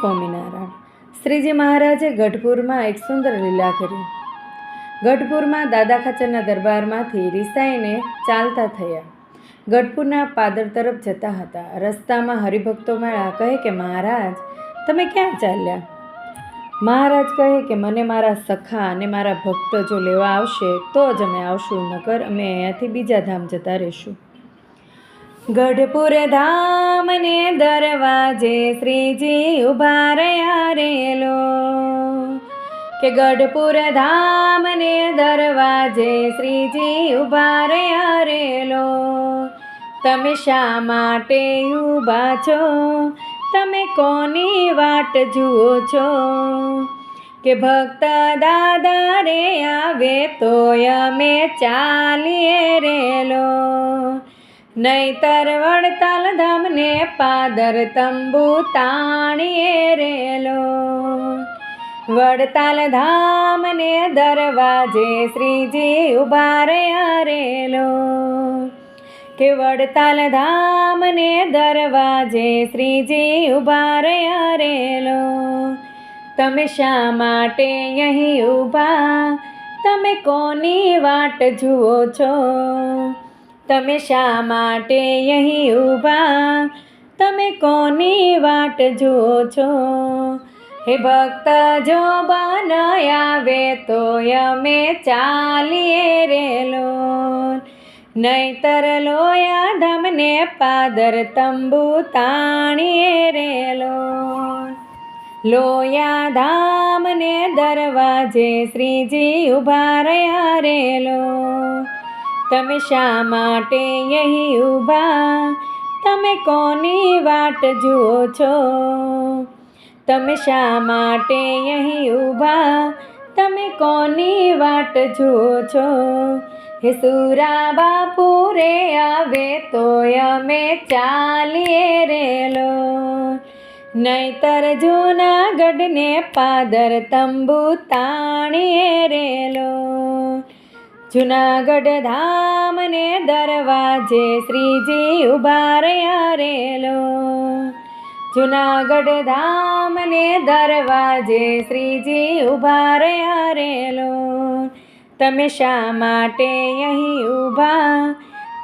સ્વામિનારાયણ. શ્રીજી મહારાજે ગઢપુરમાં એક સુંદર લીલા કરી. ગઢપુરમાં દાદા ખાચરના દરબારમાંથી રિસાઈને ચાલતા થયા. ગઢપુરના પાદર તરફ જતા હતા. રસ્તામાં હરિભક્તો મળ્યા કહે કે, મહારાજ, તમે ક્યાં ચાલ્યા? મહારાજ કહે કે, મને મારા સખા અને મારા ભક્તો જો લેવા આવશે, તો જ અમે આવશું, નકર અમે અહીંયાથી બીજા ધામ જતા રહીશું. ગઢપુર ધામને દરવાજે શ્રીજી ઊભા રહ્યા રેલો. કે ગઢપુર ધામને દરવાજે શ્રીજી ઊભા રહ્યા રેલો. તમે શા માટે ઊભા છો? તમે કોની વાટ જુઓ છો? કે ભક્ત દાદા રે આવે તોય અમે ચાલીએ રેલો. નહીતર વડતાલ ધામને પાદર તંબુ તાણીએ રેલો. વડતાલ ધામને દરવાજે શ્રીજી ઊભા રહ્યા રેલો. કે વડતાલ ધામને દરવાજે શ્રીજી ઊભા રહ્યા રેલો. તમે શા માટે અહીં ઊભા? તમે કોની વાટ જુઓ છો? તમે શા માટે અહીં ઊભા? તમે કોની વાટ જુઓ છો? હે ભક્ત જો બન આવે તો અમે ચાલીએ રેલો નહીતર લોયા ધમને પાદર તંબુ તાણીએ રેલો લોયા ધામને દરવાજે શ્રીજી ઊભા રહ્યા રેલો તમે શા માટે અહીં ઊભા? તમે કોની વાટ જુઓ છો? તમે શા માટે અહીં ઊભા? તમે કોની વાટ જુઓ છો? હે સુરા બાપુ રે આવે તોય અમે ચાલીએ રેલો. નહીતર જૂનાગઢને પાદર તંબુ તાણીએ રેલો. જૂનાગઢ ધામને દરવાજે શ્રીજી ઊભા રહ્યા રેલો. જૂનાગઢ ધામને દરવાજે શ્રીજી ઊભા રહ્યા રેલો. તમે શા માટે અહીં ઊભા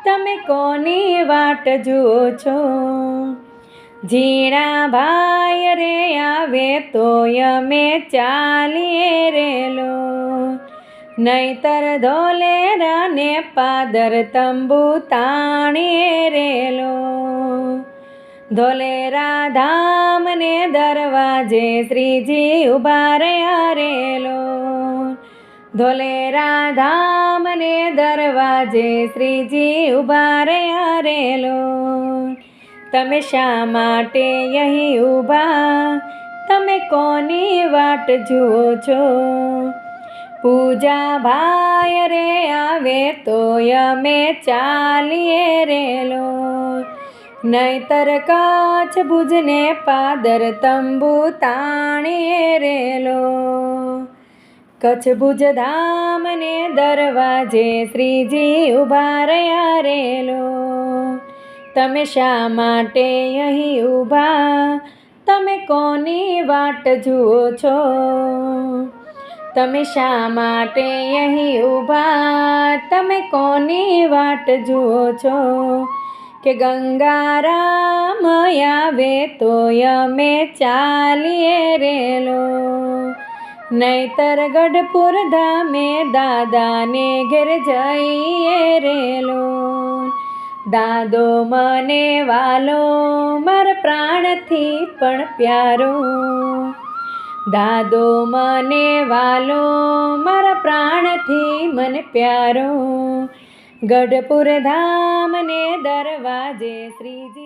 તમે કોની વાટ જુઓ છો? જીણા ભાઈ રે આવે તોય અમે ચાલીએ રેલો. નહીતર ધોલેરાને પાદર તંબુ તાણીએ રેલો. ધોલેરા ધામને દરવાજે શ્રીજી ઊભા રહ્યા રેલો. ધોલેરા ધામને દરવાજે શ્રીજી ઊભા રહ્યા રેલો. તમે શા માટે અહીં ઊભા તમે કોની વાટ જુઓ છો? પૂજા ભાઈ રે આવે તોય અમે ચાલીએ રેલો નહીતર કચ્છ ભુજને પાદર તંબુ તાણીએ રેલો કચ્છ ભુજ ધામને દરવાજે શ્રીજી ઊભા રહ્યા રેલો તમે શા માટે અહીં ઊભા? તમે કોની વાટ જુઓ છો? તમે શા માટે અહીં ઊભા? તમે કોની વાટ જુઓ છો? કે ગંગારામ આવે તોય અમે ચાલીએ રેલો. નહીતર ગઢપુર ધામે દાદાને ઘેર જઈએ રેલો. દાદો મને વાલો, મારા પ્રાણથી પણ પ્યારો. દાદો મને વાલો મારા પ્રાણથી મને પ્યારો. ગઢપુર ધામને દરવાજે શ્રીજી